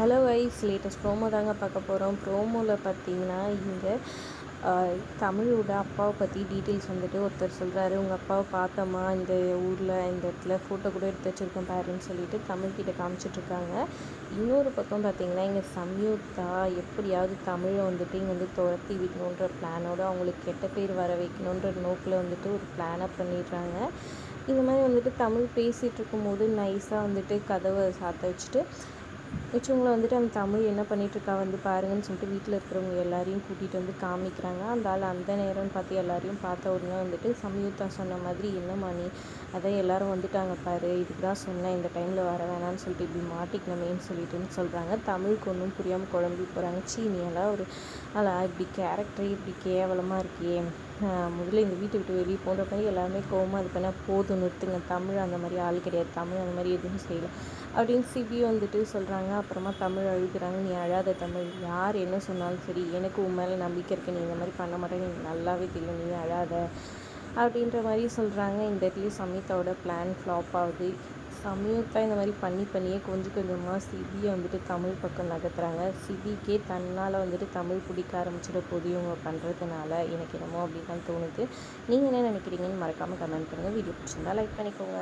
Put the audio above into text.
Hello wise latest promo தாங்க பார்க்க போகிறோம் ப்ரோமோவில் பார்த்தீங்கன்னா இங்கே தமிழோட அப்பாவை பற்றி டீட்டெயில்ஸ் வந்துட்டு ஒருத்தர் சொல்கிறாரு உங்கள் அப்பாவை பார்த்தோமா? இந்த ஊரில் இந்த இடத்துல ஃபோட்டோ கூட எடுத்து வச்சுருக்கோம் பாருன்னு சொல்லிட்டு தமிழ்கிட்ட காமிச்சிட்ருக்காங்க இன்னொரு பக்கம் பார்த்தீங்கன்னா இங்கே சம்யுக்தா எப்படியாவது தமிழை வந்துட்டு இங்கே வந்து துரத்தி விடணுன்ற பிளானோடு அவங்களுக்கு கெட்ட பேர் வர வைக்கணுன்ற நோக்கில் வந்துட்டு ஒரு பிளானை பண்ணிடுறாங்க. இந்த மாதிரி வந்துட்டு தமிழ் பேசிகிட்டு இருக்கும்போது நைஸாக வந்துட்டு கதவை சாத்த வச்சுட்டு மிச்சவங்களை வந்துட்டு அந்த தமிழ் என்ன பண்ணிகிட்ருக்கா வந்து பாருங்கன்னு சொல்லிட்டு வீட்டில் இருக்கிறவங்க எல்லாரையும் கூட்டிகிட்டு வந்து காமிக்கிறாங்க. அந்த ஆள் அந்த நேரம்னு பார்த்து எல்லாரையும் பார்த்த உடனே வந்துட்டு சமயுத்தா சொன்ன மாதிரி என்ன மணி? அதான் எல்லாரும் வந்துட்டாங்க பாரு இதுக்கு தான் சொன்னேன் இந்த டைமில் வர வேணாம்னு சொல்லிட்டு இப்படி மாட்டிக்கணுமேன்னு சொல்லிட்டுன்னு சொல்கிறாங்க தமிழுக்கு ஒன்றும் புரியாமல் குழம்பி போகிறாங்க சீனியெல்லாம் ஒரு அல்ல இப்படி கேரக்டரே இப்படி கேவலமாக இருக்கே. முதல்ல இந்த வீட்டை விட்டு வெளியே போன்ற மாதிரி எல்லாருமே கோவமாக இது பண்ணால் போதும் நிறுத்துங்க. தமிழ் அந்த மாதிரி ஆள் கிடையாது. தமிழ் அந்த மாதிரி எதுவும் செய்யலை. அப்படின்னு சிபி வந்துட்டு சொல்கிறாங்க அப்புறமா தமிழ் அழுகிறாங்க. நீ அழாத தமிழ். யார் என்ன சொன்னாலும் சரி எனக்கு உன் மேலே நம்பிக்கை இருக்குது நீ இந்த மாதிரி பண்ண மாட்டேன்னு எனக்கு நல்லாவே தெரியும். நீ அழாத. அப்படின்ற மாதிரி சொல்கிறாங்க இந்த இடத்துலையும் சமீதாவோட பிளான் ஃப்ளாப் ஆகுது. சமயத்தா இந்த மாதிரி பண்ணி பண்ணியே கொஞ்சம் கொஞ்சமாக சிபியை வந்துட்டு தமிழ் பக்கம் நகர்த்துறாங்க. சிபிக்கே தன்னால் வந்துட்டு தமிழ் பிடிக்க ஆரம்பிச்சிட போது இவங்க பண்ணுறதுனால எனக்கு என்னமோ அப்படின்னு தான் தோணுது. நீங்கள் என்ன நினைக்கிறீங்கன்னு மறக்காமல் கமெண்ட் பண்ணுங்கள் வீடியோ பிடிச்சிருந்தா லைக் பண்ணிக்கோங்க.